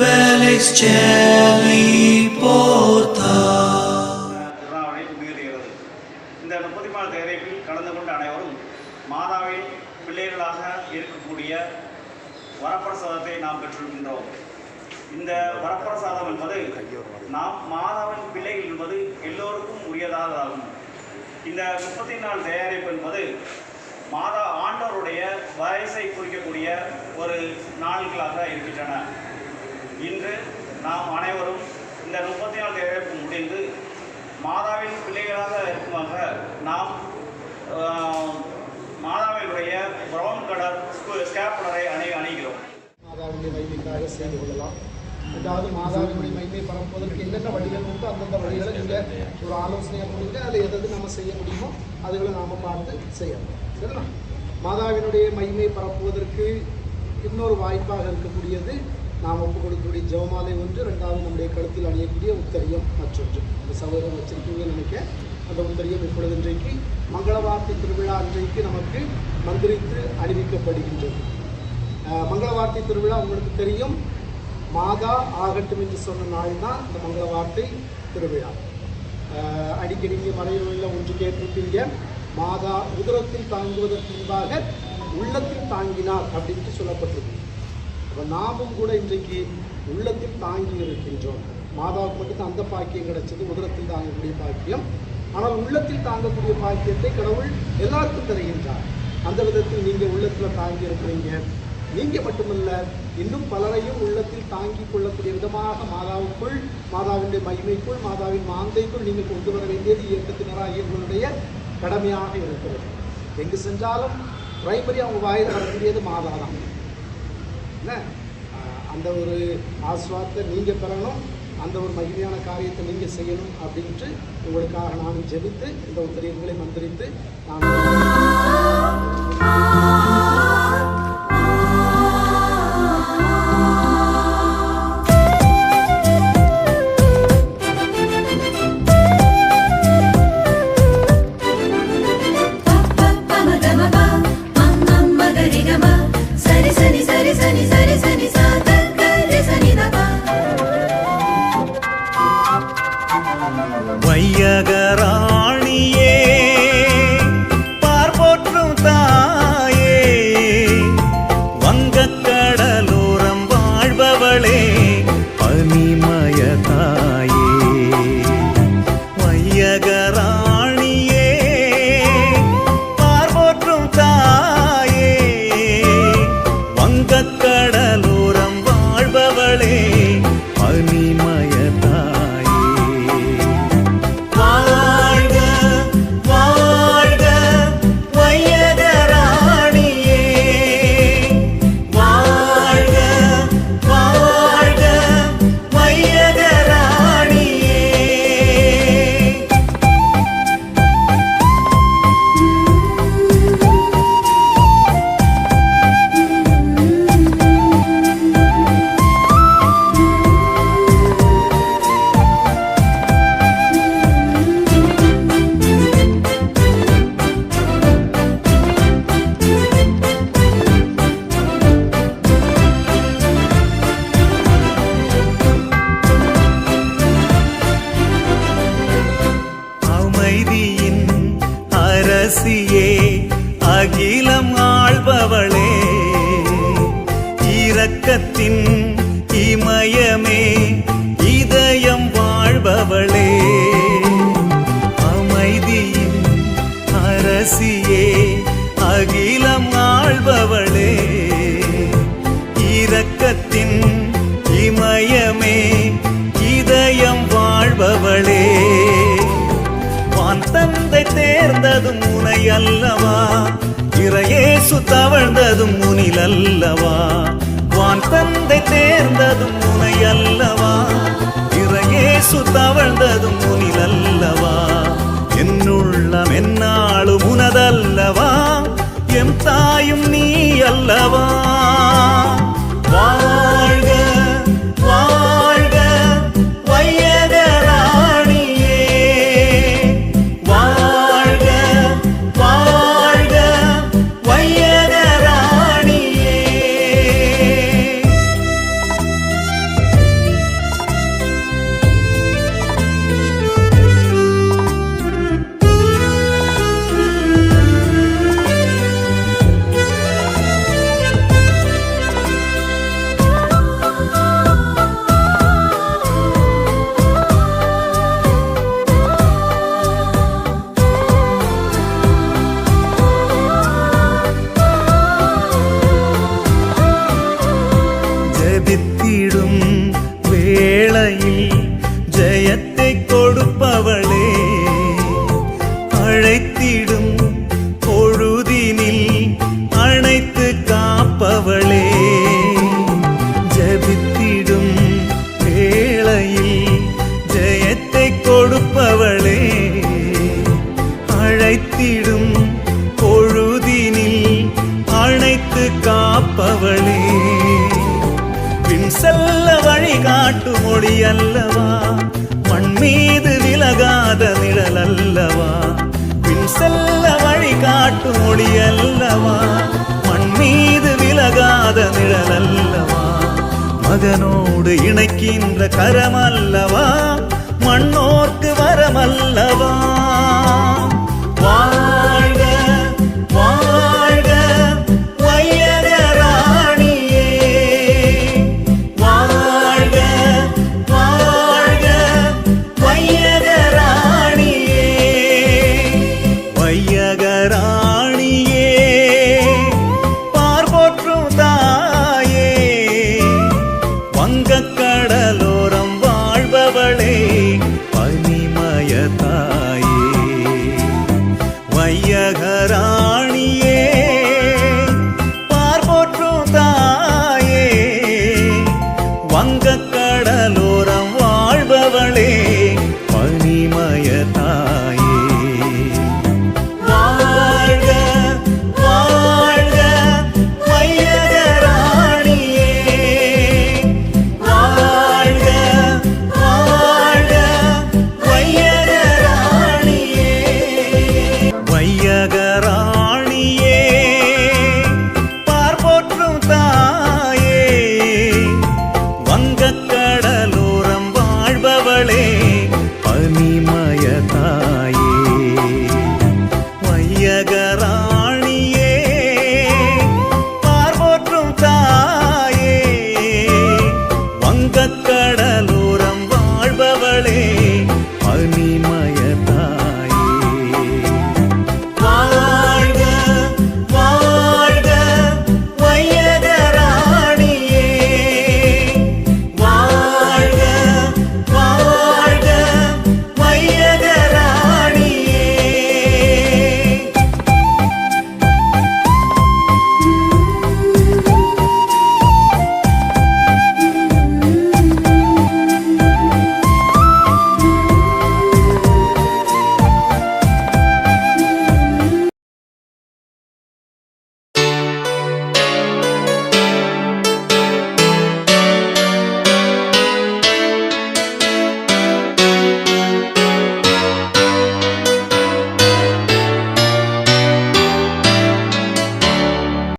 Felix Celi Porta. இந்த முப்பத்தி நாலு தேரைப்பில் கலந்து கொண்ட அனைவரும் மாதாவின் பிள்ளைகளாக இருக்கக்கூடிய வரப்பிரசாதத்தை நாம் பெற்றிருக்கின்றோம். இந்த வரப்பிரசாதம் என்பது நாம் மாதாவின் பிள்ளைகள் என்பது எல்லோருக்கும் உரியதாகும் இந்த முப்பத்தி நாலு தயாரிப்பு என்பது மாதா ஆண்டவருடைய வயசை குறிக்கக்கூடிய ஒரு நாள்களாக இருக்கின்றன. இன்று நாம் அனைவரும் இந்த முப்பத்தி நாலு தயாரிப்பு முடிந்து மாதாவின் பிள்ளைகளாக இருக்குமாக நாம் மாதாவினுடைய பிரவுன் கலர் ஸ்கேப்புலரை அணி அணிகிறோம். மாதாவினுடைய மகிமைக்காக செய்து கொள்ளலாம். ரெண்டாவது மாதாவினுடைய மகிமை பரப்புவதற்கு என்னென்ன வழிகள் உண்டோ அந்தந்த வழிகளை நீங்கள் ஒரு ஆலோசனையாக கொடுங்க. அதில் எதாவது நம்ம செய்ய முடியுமோ அதுகளை நாம் பார்த்து செய்யலாம். சரிங்களா மாதாவினுடைய மகிமை பரப்புவதற்கு இன்னொரு வாய்ப்பாக இருக்கக்கூடியது நாம் ஒப்பு கொடுக்கக்கூடிய ஜெவமாலை ஒன்று ரெண்டாவது நம்முடைய கழுத்தில் அணியக்கூடிய உத்தரியம் மற்றொன்று. இந்த சகோதரம் வச்சிருக்கீங்கன்னு நினைக்க அந்த உத்தரியம் இப்பொழுது இன்றைக்கு மங்களவார்த்தை திருவிழா அன்றைக்கு நமக்கு மந்திரித்து அறிவிக்கப்படுகின்றது. மங்களவார்த்தை மங்கள வார்த்தை திருவிழா உங்களுக்கு தெரியும். மாதா ஆகட்டும் என்று சொன்ன நாள் தான் இந்த மங்கள வார்த்தை திருவிழா அடிக்கடி இங்கே மறைவுகளில் ஒன்று கேட்டிருப்பீங்க. மாதா உதரத்தில் தாங்குவதற்கு முன்பாக உள்ளத்தில் தாங்கினார் அப்படின்ட்டு சொல்லப்பட்டிருக்கு. அப்போ நாமும் கூட இன்றைக்கு உள்ளத்தில் தாங்கி இருக்கின்றோம். மாதாவுக்கு மட்டும் அந்த பாக்கியம் கிடைச்சது உதரத்தில் தாங்கக்கூடிய பாக்கியம். ஆனால் உள்ளத்தில் தாங்கக்கூடிய பாக்கியத்தை கடவுள் எல்லாருக்கும் தருகின்றார். அந்த விதத்தில் நீங்கள் உள்ளத்தில் தாங்கி இருக்கிறீங்க. நீங்கள் மட்டுமல்ல இன்னும் பலரையும் உள்ளத்தில் தாங்கிக் கொள்ளக்கூடிய விதமாக மாதாவுக்குள் மாதாவினுடைய மகிமைக்குள் மாதாவின் மாந்தைக்குள் நீங்கள் கொண்டு வர வேண்டியது இயக்கத்தினராக உங்களுடைய கடமையாக இருக்கிறது. எங்கு சென்றாலும் பிரைமரி அவங்க வாயில் வரக்கூடியது மாதா தான் என்ன அந்த ஒரு ஆஸ்வாத்தை நீங்கள் பெறணும் அந்த ஒரு மகிமையான காரியத்தை நீங்கள் செய்யணும் அப்படின்ட்டு உங்களுக்காக நான் ஜெபித்து இந்த உத்தரவுகளை மந்திரித்து நான் இரக்கத்தின் இமயமே இதயம் வாழ்பவளே. அமைதியின் அரசியே அகிலம் ஆழ்பவளே. இரக்கத்தின் இமயமே இதயம் வாழ்பவளே. வான் தந்தை தேர்ந்ததும் முனை அல்லவா இறையேசு தவழ்ந்ததும் முனில் அல்லவா வான் தந்தை தேர்ந்ததும் உனை அல்லவா இறையேசு தவழ்ந்ததும் முனில் அல்லவா என்னுள்ளம் என்னாலும் உனதல்லவா? எம் தாயும் நீ அல்லவா? அல்லவா மண் மீது விலகாத நிழல் அல்லவா பின் செல்ல வழி காட்டு மொழி அல்லவா மண் மீது விலகாத நிழல் அல்லவா மகனோடு இணைக்கின்ற கரம் அல்லவா மண்ணோர்க்கு வரமல்லவா?